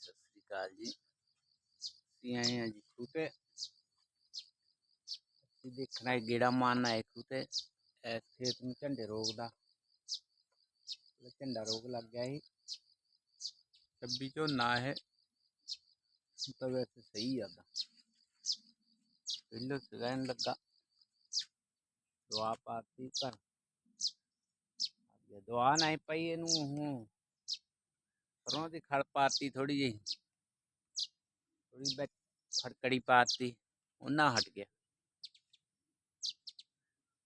ਸਤਿ ਸ੍ਰੀ ਅਕਾਲ ਜੀ। ਅਸੀਂ ਆਏ ਹਾਂ ਜੀ ਖੂਤੇ। ਅਸੀਂ ਦੇਖਣਾ ਹੈ ਗੇੜਾ ਮਾਰਨਾ ਹੈ ਖੂਤੇ। ਇਸ ਖੇਤ ਨੂੰ ਝੰਡੇ ਰੋਗ ਦਾ। ਝੰਡਾ ਰੋਗ ਲੱਗ ਗਿਆ ਸੀ। ਛੱਬੀ ਝੋਨਾ ਹੈ ਤਾਂ ਵੈਸੇ ਸਹੀ ਆ ਪਹਿਲੋਂ ਸੀਗਾ ਲੱਗਾ। ਦਵਾ ਪਾਤੀ ਪਰ ਦੁਆ ਦਵਾ ਨਹੀਂ ਪਈ ਇਹਨੂੰ ਹੂੰ ਸਰੋਂ ਦੀ ਖੜ ਪਾਤੀ ਥੋੜੀ ਜਿਹੀ ਥੋੜੀ ਵਿੱਚ ਫੜਕੜੀ ਪਾਤੀ ਉਹਨਾਂ ਹਟ ਗਿਆ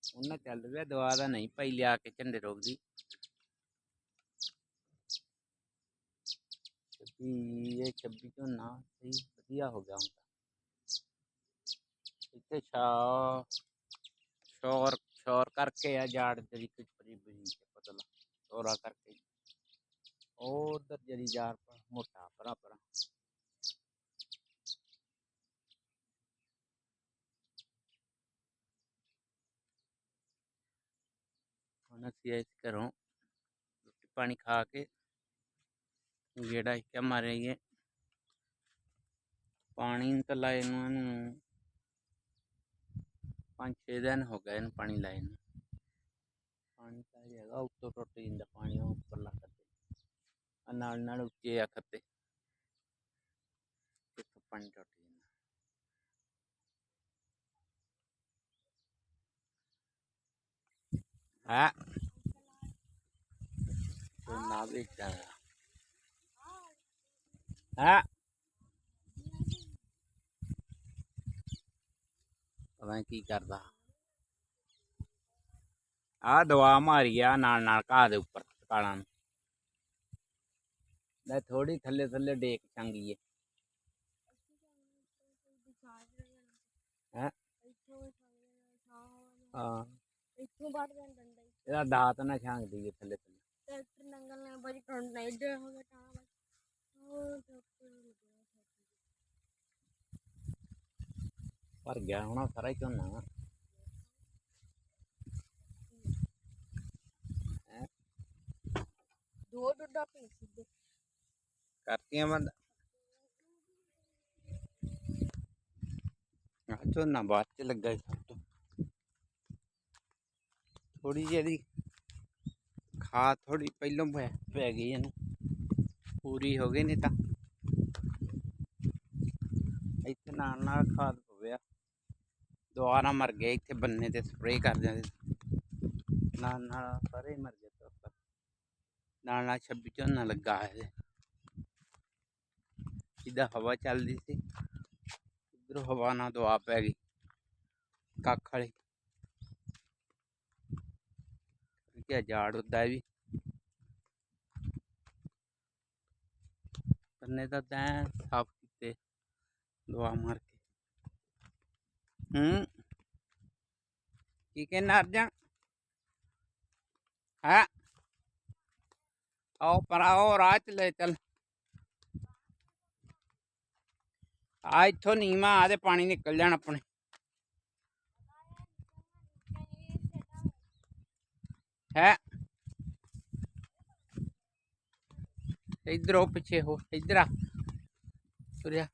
ਉਹਨਾਂ ਚੱਲ ਪਿਆ ਦਵਾ ਦਾ ਨਹੀਂ ਪਈ ਲਿਆ ਕੇ ਝੰਡੇ ਰੋਗ ਦੀ ਛੱਬੀ ਇਹ ਛੱਬੀ ਝੋਨਾ ਸਹੀ ਵਧੀਆ ਹੋ ਗਿਆ ਹੁੰਦਾ ਇੱਥੇ ਛਾ ਸ਼ੋਰ ਸ਼ੋਰ ਕਰਕੇ ਆ ਜਾੜ ਜਿਹੜੀ ਕੁਝ ਬੜੀ ਬੜੀ ਪਤਲਾ ਸ਼ੋਰਾ ਕਰਕੇ ਉਧਰ ਜਿਹੜੀ ਜਾਰ ਪਰ ਮੋਟਾ ਪਰਾ ਪਰਾ ਹੁਣ ਅਸੀਂ ਇਸ ਘਰੋਂ ਰੋਟੀ ਪਾਣੀ ਖਾ ਕੇ ਗੇੜਾ ਇੱਕ ਮਾਰਿਆ ਪਾਣੀ ਤਾਂ ਲਾਏ ਨੂੰ ਪੰਜ ਛੇ ਦਿਨ ਹੋ ਗਏ ਇਹਨੂੰ ਪਾਣੀ ਲਾਏ ਨੂੰ। ਪਾਣੀ ਤਾਂ ਹਜੇ ਹੈਗਾ, ਉੱਤੋਂ ਟੁੱਟ ਜਾਂਦਾ ਪਾਣੀ ਉੱਪਰ ਉੱਪਰਲਾ ਨਾਲ ਨਾਲ ਉੱਚੇ ਆ ਖੱਤੇ ਇੱਥੋਂ ਪਾਣੀ ਟੁੱਟ ਜਾਂਦਾ। ਹਾਂ? ਨਾ ਵੇਚਦਾ ਹਾਂ? ਪਤਾ ਕੀ ਕਰਦਾ। ਆ ਦਵਾ ਮਾਰੀ ਆ ਨਾਲ ਨਾਲ ਘਾਹ ਦੇ ਉੱਪਰ ਕਾਲਾਂ ਨੂੰ। ਲੈ ਥੋੜੀ ਥੱਲੇ ਥੱਲੇ ਡੇਕ ਚੰਗੀ ਏ ਹੈਂ? ਹਾਂ ਇੱਥੋਂ ਡੰਡਾ ਹੀ। ਇਹਦਾ ਦਾਤ ਨਾ ਛਾਂਗਦੀ ਏ ਥੱਲੇ ਥੱਲੇ। ਟਰੈਕਟਰ ਨੰਗਲ ਨੇ ਬੜੀ ਟੰਡ ਨਹੀਂ ਦੇ ਹੋ ਗਿਆ ਤਾਂ ਭਰ ਗਿਆ ਹੋਣਾ ਸਾਰਾ ਹੀ ਝੋਨਾ। ਦੋ ਡੱਡਾ ਪੀ ਸਿੱਧੇ ਕਰਤੀਆਂ ਬੰਦ ਆ ਝੋਨਾ ਬਾਅਦ ਚ ਲੱਗਾ ਸੀ ਸਭ ਤੋਂ। ਥੋੜੀ ਜਿਹੀ ਇਹਦੀ ਖਾਦ ਥੋੜੀ ਪਹਿਲੋਂ ਪੈ ਗਈ ਇਹਨੂੰ। ਪੂਰੀ ਹੋ ਗਈ ਨਹੀਂ ਤਾਂ। ਇੱਥੇ ਨਾਲ ਨਾਲ ਖਾਦ ਪਵਿਆ ਦੁਆਰਾ ਮਰ ਗਏ ਇੱਥੇ ਬੰਨੇ ਤੇ ਸਪਰੇਅ ਕਰ ਦਿੰਦੇ ਨਾਲ ਨਾਲ ਸਾਰੇ ਮਰ ਗਏ। ਨਾਲ ਨਾਲ ਛੱਬੀ ਝੋਨਾ ਲੱਗਾ ਇਹਦੇ ਜਿੱਦਾਂ ਹਵਾ ਚੱਲਦੀ ਸੀ। ਉਧਰੋਂ ਹਵਾ ਨਾਲ ਦਵਾ ਪੈ ਗਈ। ਕੱਖ ਵਾਲੀ ਕਿ ਜਾੜ ਉੱਦਾ ਵੀ। ਕੰਨੇ ਤਾਂ ਤੈਂ ਸਾਫ਼ ਕੀਤੇ ਦਵਾ ਮਾਰ ਕੇ। ਹੂੰ। ਕੀ ਕਹਿਣਾ ਅਰਜਨ? ਹੈ? ਆਓ ਪਰ ਆਓ ਰਾਹ ਚ ਲੈ ਚੱਲ। ਆ ਇੱਥੋਂ ਨੀਵਾਂ ਆ ਤੇ ਪਾਣੀ ਨਿਕਲ ਜਾਣ ਆਪਣੇ। ਹੈ। ਇਧਰੋਂ ਪਿੱਛੇ ਹੋ, ਇਧਰ ਆ। ਤੁਰਿਆ।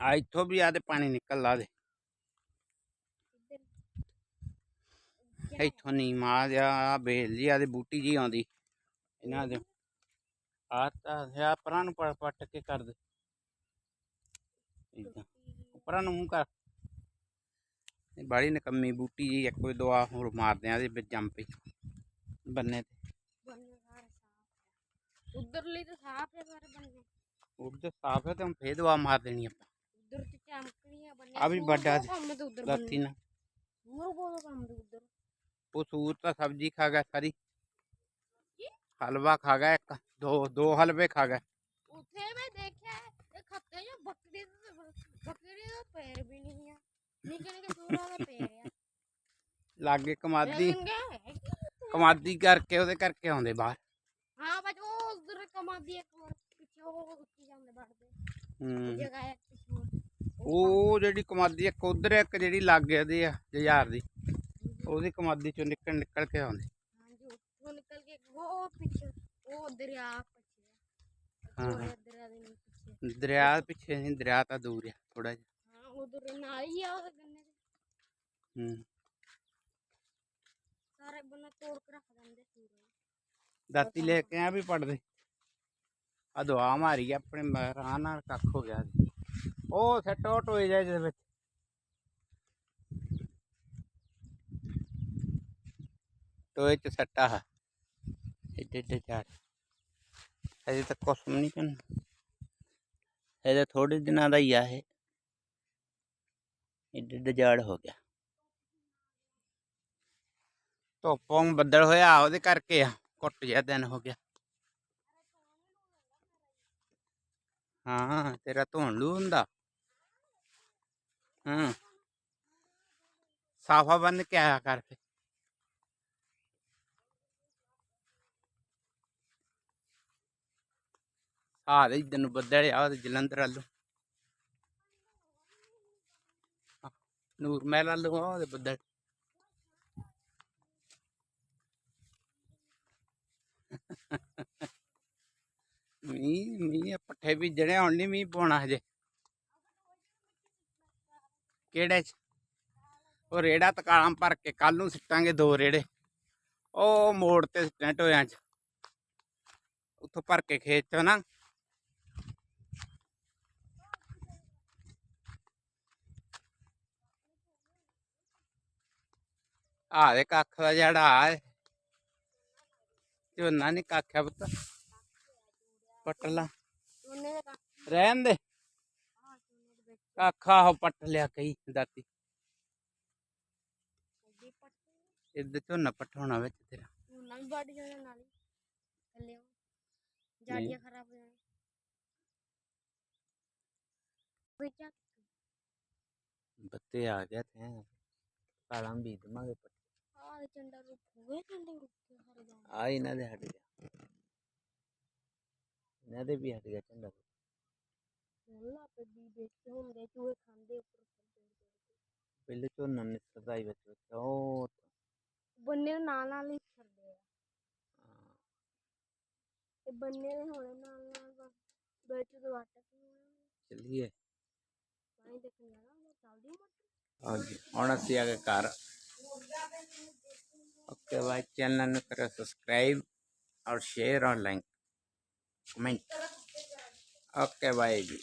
ਆ ਇੱਥੋਂ ਵੀ ਆ ਤੇ ਪਾਣੀ ਨਿਕਲ ਲਾ ਦੇ। ਇੱਥੋਂ ਨੀਮਾ ਆ ਜਾ ਆ ਬੇਲ ਜੀ ਆ ਤੇ ਬੂਟੀ ਜੀ ਆਉਂਦੀ। ਇਹਨਾਂ ਦੇ ਆ ਤਾਂ ਆ ਪਰਾਂ ਨੂੰ ਪੜ ਪੱਟ ਕੇ ਕਰ ਦੇ ਇਦਾਂ ਪਰਾਂ ਨੂੰ ਮੂੰਹ ਕਰ ਇਹ ਬਾੜੀ ਨਕੰਮੀ ਬੂਟੀ ਜੀ ਇੱਕ ਕੋਈ ਦਵਾ ਹੋਰ ਮਾਰਦੇ ਆ ਇਹਦੇ ਵਿੱਚ ਜੰਮ ਪਈ ਬੰਨੇ ਤੇ ਬੰਨੇ ਸਾਰੇ ਸਾਫ਼ ਹੈ ਉਧਰਲੀ ਤਾਂ ਸਾਫ਼ ਹੈ ਸਾਰੇ ਬੰਨੇ ਉਧਰ ਸਾਫ਼ ਹੈ ਤੇ ਹੁਣ ਫੇਰ ਦਵਾ ਮਾਰ ਦੇਣੀ ਉਹ ਦੋ ਦੋ ਹਲਵੇ ਖਾ ਗਿਆ ਉੱਥੇ ਮੈਂ ਦੇਖਿਆ ਇਹ ਖੱਤੇ ਜੋ ਬੱਕਰੀ ਦੇ ਬੱਕਰੀ ਦੇ ਪੈਰ ਵੀ ਨਹੀਂ ਆ। ਨਿੱਕੇ ਨਿੱਕੇ ਸੂਰਾਂ ਦੇ ਪੈਰ ਆ। ਲਾਗੇ ਕਮਾਦੀ? ਕਮਾਦੀ ਕਰਕੇ ਉਹਦੇ ਕਰਕੇ ਆਉਂਦੇ ਬਾਹਰ। ਹਾਂ ਬਚ ਉਹ ਉਧਰ ਕਮਾਦੀ ਇੱਕ ਹੋਰ ਪਿੱਛੇ ਉਹ ਉੱਥੇ ਜਾਂਦੇ ਵੜਦੇ। ਜਗ੍ਹਾ ਹੈ। ਉਹ ਜਿਹੜੀ ਕਮਾਦੀ ਇੱਕ ਉਧਰ ਇੱਕ ਜਿਹੜੀ ਲਾਗੇ ਉਹਦੀ ਆ ਜੁਝਾਰ ਦੀ। ਉਹਦੀ ਕਮਾਦੀ ਚੋਂ ਨਿਕਲ ਨਿਕਲ ਕੇ ਆਉਂਦੇ। ਹਾਂਜੀ ਉੱਥੋਂ ਨਿਕਲ ਕੇ ਉਹ ਪਿੱਛੇ। ਉਹ ਦਰਿਆ ਪਿੱਛੇ ਹਾਂ, ਹਾਂ ਹਾਂ। ਦਰਿਆ ਦੇ ਪਿੱਛੇ। ਦਰਿਆ ਦੇ ਪਿੱਛੇ ਨਹੀਂ ਦਰਿਆ ਤਾਂ ਦੂਰ ਆ ਥੋੜਾ ਜਿਹਾ। ਹਾਂ ਉਧਰ ਨਾਲ ਹੀ ਆ ਉਹ ਗੰਨੇ ਦੇ। ਹੂੰ। ਸਾਰੇ ਬੰਨੇ ਤੋੜ ਕੇ ਰੱਖ ਦਿੰਦੇ ਦਾਤੀ ਲੈ ਕੇ ਆ ਵੀ ਪੜਦੇ ਆ ਦੁਆ ਮਾਰੀ ਆਪਣੇ ਮਰਾਂ ਨਾਲ ਕੱਖ ਹੋ ਗਿਆ ਉਹ ਸੱਟੋ ਟੋਏ ਜਾ ਜਿਹਦੇ ਵਿੱਚ। ਟੋਏ ਚ ਸੱਟਾ ਹੈ ਏਡੇ ਏਡੇ ਝਾੜ ਅਜੇ ਤੱਕ ਕੁਛ ਵੀ ਨਹੀਂ ਕਰਨਾ ਇਹਦੇ ਥੋੜੇ ਦਿਨਾਂ ਦਾ ਹੀ ਆ ਇਹ। ਏਡੇ ਏਡੇ ਹੋ ਗਿਆ। ਧੁੱਪੋਂ ਬੱਦਲ ਹੋਇਆ, ਉਹਦੇ ਕਰਕੇ ਆ। ਘੁੱਟ ਜਿਹਾ ਦਿਨ ਹੋ ਗਿਆ। ਹਾਂ, ਤੇਰਾ ਧੋਣ ਲੂ ਹੁੰਦਾ ਹਾਂ। ਸਾਫਾ ਬੰਨ ਕੇ ਆਇਆ ਕਰ ਫੇ ਆ ਦੇ ਇਧਰ ਨੂੰ ਬੱਦਲ ਆ ਜਲੰਧਰ ਵੱਲੋਂ। ਆਹ, ਨੂਰ ਮਹਿਲ ਵੱਲੋਂ ਆ ਉਹਦੇ ਬੱਦਲ ਮੀਂਹ ਮੀਂਹ ਆ, ਪੱਠੇ ਬੀਜਣੇ ਹੁਣ ਨਹੀਂ ਮੀਂਹ ਪਾਉਣਾ ਹਜੇ। ਕਿਹੜੇ ਚ? ਉਹ ਰੇੜਾ ਤਕਾਲਾਂ ਭਰ ਕੇ ਕੱਲ ਨੂੰ ਸਿੱਟਾਂਗੇ ਦੋ ਰੇੜੇ। ਉਹ ਮੋੜ ਤੇ ਸਿੱਟਣੇ ਟੋਇਆਂ ਚ। ਉੱਥੋਂ ਭਰ ਕੇ ਖੇਤ ਚੋਂ ਨਾ। ਆ ਦੇ ਕੱਖ ਦਾ ਜਿਹੜਾ ਆ ਝੋਨਾ ਨਹੀਂ ਕੱਖ ਆ ਪੁੱਤ ਪੱਟ ਲਾ ਉਹਨੇ ਦੇ ਕੱਖ ਰਹਿਣ ਦੇ ਆ ਚੂਨੇ ਦੇ ਵਿੱਚ ਕੱਖ ਆਹੋ ਪੱਟ ਲਿਆ ਕਈ ਦਾਤੀ ਅੱਗੇ ਪੱਟੇ ਇੱਧਰ ਝੋਨਾ ਪੱਟਾਉਣਾ ਵਿੱਚ ਤੇਰਾ ਉਹਨਾਂ ਵੀ ਵੱਢ ਜਾਣਾ ਨਾਲ ਹੀ ਥੱਲੇ ਜਾੜੀਆਂ ਖਰਾਬ ਹੋ ਜਾਣਾ ਵਿੱਚ ਬੱਤੇ ਆ ਗਿਆ ਤੇ ਕਾਲਾਂ ਵੀ ਦਮਾਗੇ ਪੱਟ ਆ ਚੰਡਾ ਰੁੱਖ ਹੋਏ ਚੰਡੇ ਰੁੱਖ ਹਰ ਜਾਣ। ਆ ਇਹਨਾਂ ਦੇ ਹਟ ਗਿਆ। ਇਹਨਾਂ ਦੇ ਵੀ ਹਟ ਗਿਆ ਮੁੱਲਾ ਤੇ ਵੀ ਵਿੱਚ ਹੁੰਦੇ ਚੂਹੇ ਖਾਂਦੇ ਉੱਪਰ ਪਹਿਲੇ ਝੋਨਾ ਨਿਸਰਦਾ ਹੀ ਵਿੱਚ ਵਿੱਚ ਉਹ ਬੰਨੇ ਨਾਲ ਨਾਲ ਹੀ ਛੱਡਦੇ ਆ। ਹਾਂ, ਤੇ ਬੰਨੇ ਦੇ ਹੋਣੇ ਨਾਲ ਨਾਲ ਵਿੱਚ ਤੋਂ ਵਾਟਾ ਕੀ ਹੋਣਾ ਚੱਲੀਏ। ਪਾਣੀ ਦੇਖਣ ਜਾਣਾ ਚੱਲਦੀ ਮੋਟਰ। ਗਏ ਹੁਣ ਅਸੀਂ ਆ ਗਏ ਘਰ। ಓಕೆ ಬಾಯ್ ಚಾನಲನ್ನು ಕರೆ ಸಬ್ಸ್ಕ್ರೈಬ್ और शेयर और like comment okay bye ji